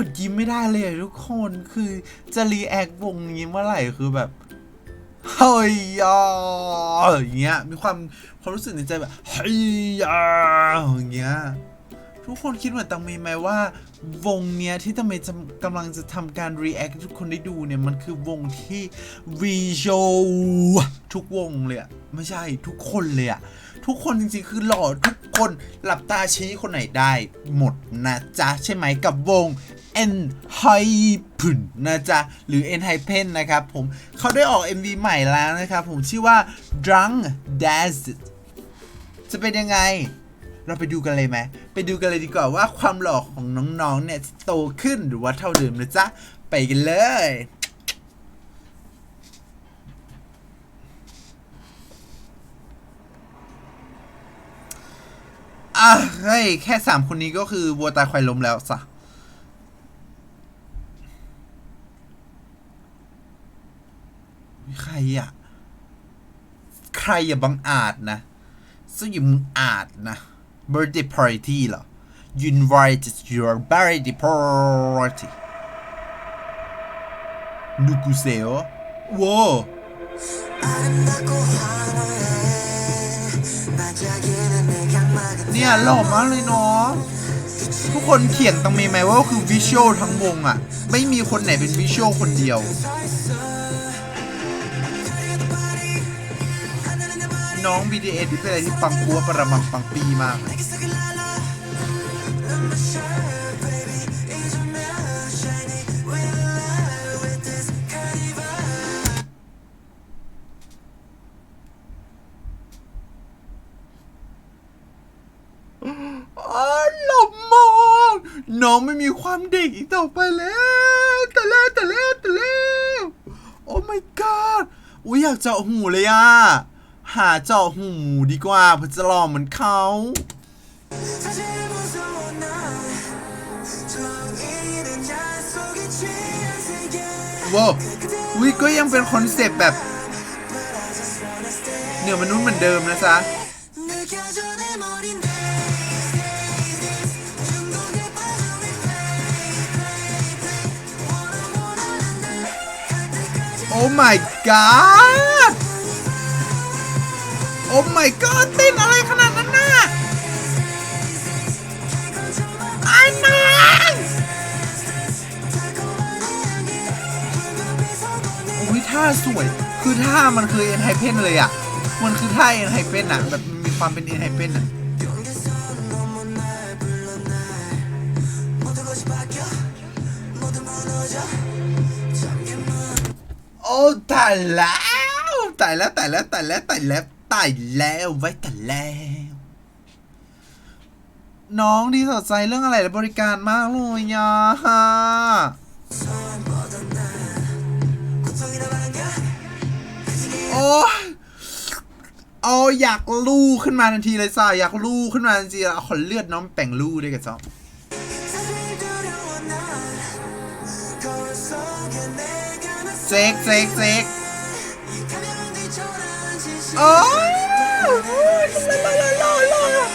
อดยิ้มไม่ได้เลยทุกคนคือจะรีแอควงนี้เมื่อไหร่คือแบบเฮ้ยออย่างเงี้ยมีความความรู้สึกในใจแบบเฮ้ยออย่างเงี้ยทุกคนคิดเหมือนตังมย์ไหมว่าวงเนี้ยที่ตังมย์จะกำลังจะทำการ react ให้ทุกคนได้ดูเนี่ย มันคือวงที่ visual ทุกวงเลยอะไม่ใช่ทุกคนเลยอะทุกคนจริงๆ คือหล่อทุกคนหลับตาชี้คนไหนได้ หมดนะจ๊ะ ใช่ไหมกับวง N h y p e n นะจ๊ะ หรือ N h y p e n นะครับผมเขาได้ออก MV ใหม่แล้วนะครับผมชื่อว่า Drunk Dazed จะเป็นยังไง เราไปดูกันเลยไหมไปดูกันเลยดีกว่าว่าความหล่อของน้องๆเนี่ยจะโตขึ้นหรือว่าเท่าเดิมนะจ๊ะ ไปกันเลยอะเฮ้ย แค่สามคนนี้ก็คือวัวตาควายล้มแล้วสะ ใคร อะใครอย่าบังอาจนะซึ่อยู่มึงอาจนะ birthday party เหรอ you invite your birthday party นูกุเซลว้าเนี่ยหล่อมากเลยเนาะทุกคนเขียนต้องมีไหมว่าคือวิชวลทั้งวงอะ ไม่มีคนไหนเป็นวิชวลคนเดียว น้อง BTS ที่เป็นอะไรที่ปังปัวประมังปังปีมาก อ๋อหลบมองน้องไม่มีความเด็กอีกต่อไปแล้วแต่แล้วแต่แล้วแต่แล้ว โอ้ my god อุ้ยอยากเจาะหูเลยอะ หาเจาะหูดีกว่าเพื่อจะหล่อเหมือนเขาว้าวอุ้ยก็ยังเป็นคอนเซปต์แบบเหนือมนุษย์เหมือนเดิมนะจ๊ะโอ้ my god โอ้ my god เต้นอะไรขนาดนั้นน่ะไอ้นางโอ้ยท่าสวย คือท่ามันคือเอ็นไฮเพนเลยอะ มันคือท่าเอ็นไฮเพนอะ แบบมีความเป็นเอ็นไฮเพนอะโอ้ตายแล้วตายแล้วตายแล้วตายแล้วตายแล้ว ตายแล้วไว้ตายแล้ว น้องดีสดใจเรื่องอะไรและบริการมากเลยยาโอ้ยโอ้อยากลู่ขึ้นมาทันทีเลยจ้าอยากลู่ขึ้นมาทันทีเอาขอเลือดน้องแป่งลู่ด้วยกันจ้าเซ็กเซ็กเซ็ก อ้ยลาลาลาลาลา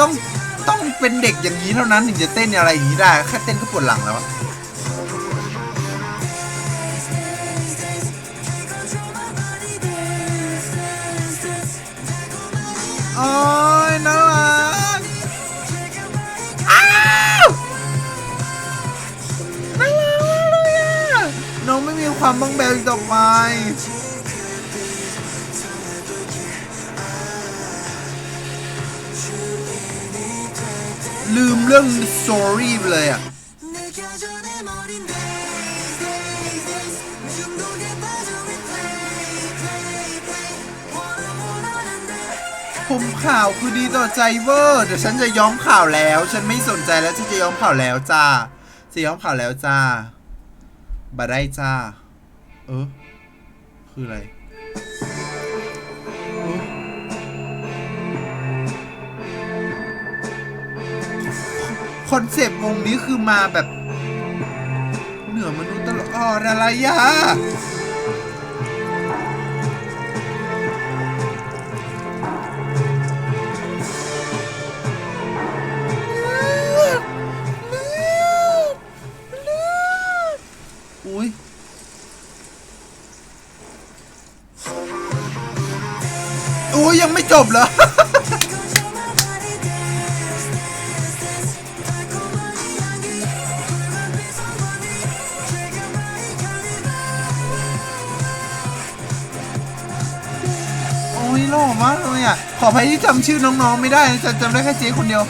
ต้องต้องเป็นเด็กอย่างนี้เท่านั้นถึงจะเต้นอะไรอย่างนี้ได้ แค่เต้นก็ปวดหลังแล้ว ความบ้อกต่อไปลืมเรื่อง story ไปเลยอะผมข่าวคือดีต่อใจเวอร์เดี๋ยวฉันจะย้อมข่าวแล้ว ฉันไม่สนใจแล้วฉันจะย้อมข่าวแล้วจ้าจะย้อมข่าวแล้วจ้าบาได้จ้า เออ คืออะไรเออคอนเซปต์วงนี้คือมาแบบ เหนือมนุษย์ตลอดอะไรยะ ยังไม่จบเหรอ โอ้ยหล่อมากเลยอะ ขออภัยที่จำชื่อน้องๆไม่ได้จะจำได้แค่เจ๊คนเดียว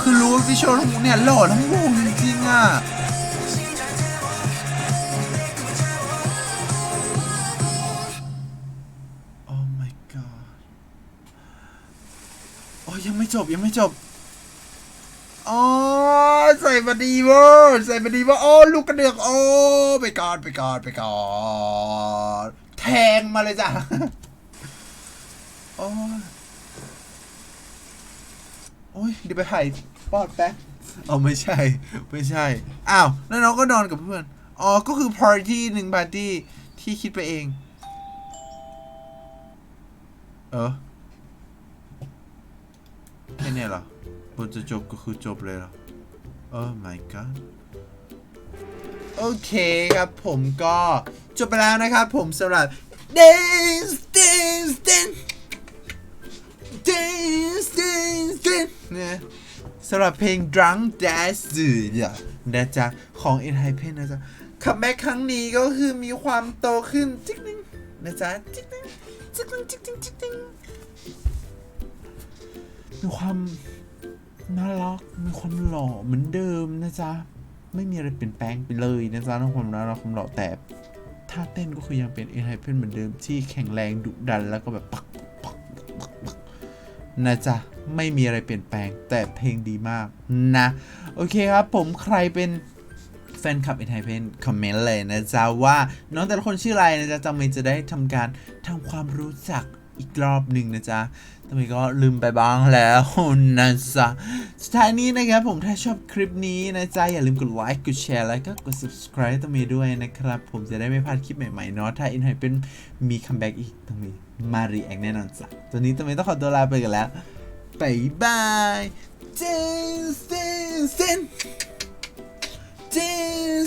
คือรู้ว่าวิชวลทั้งวงเนี่ยหล่อทั้งวงจริงๆอะ ยังไม่จบยังไม่จบอ๋อใส่มาดีเวอร์ใส่มาดีเวอร์โอ้ลูกกระเดือกโอ้ไปก่อนไปก่อนไปก่อนแทงมาเลยจ้ะโอ้ยโอ้ยเดี๋ยวไปถ่ายปอดแป๊บเอาไม่ใช่ ไม่ใช่ อ้าว แล้วน้องก็นอนกับเพื่อน อ๋อ ก็คือ party หนึ่ง party ที่คิดไปเอง เออ แค่เนี้ยเหรอบทจะจบก็คือจบเลยเหรอโอ้ my god โอเคครับผมก็จบไปแล้วนะครับผมสำหรับ Dance Dance Dance Dance Dance Dance เนี่ยสำหรับเพลง Drunk Dance เนี่ยนะจ๊ะของ e n h y p e n นะจ๊ะคัมแบ็กครั้งนี้ก็คือมีความโตขึ้น จิ๊กนึงนะจ๊ะจิ๊กนึงจิ๊กนึงจิ๊กนึงจิ๊กนึง มีความน่ารัก มีความหล่อเหมือนเดิมนะจ๊ะ ไม่มีอะไรเปลี่ยนแปลงไปเลยนะจ๊ะทั้งความน่ารักความหล่อแต่ท่าเต้นก็คือยังเป็นเอไฮเพนเหมือนเดิมที่แข็งแรงดุดันแล้วก็แบบปักปักปักปักปักนะจ๊ะ ไม่มีอะไรเปลี่ยนแปลงแต่เพลงดีมากนะ โอเคครับผมใครเป็นแฟนคลับเอไฮเพนคอมเมนต์เลยนะจ๊ะ ว่าน้องแต่ละคนชื่ออะไรนะจ๊ะจำเป็นจะได้ทำการทำความรู้จัก อีกรอบหนึ่งนะจ๊ะทำไมก็ลืมไปบ้างแล้วนะจ๊ะสุดท้ายนี้นะครับผมถ้าชอบคลิปนี้นะจ๊ะอย่าลืมกดไลค์กดแชร์แล้วก็กด subscribe ตรงนี้ด้วยนะครับ ผมจะได้ไม่พลาดคลิปใหม่ๆเนาะถ้าอินไฮเป็นมีคัมแบ็กอีกตรงนี้มา react แน่นอนจ้ะตัวนี้ตรงนี้ต้องขอตัวลาไปกันแล้วบายบายเจนเจนเจนเจน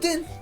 เจน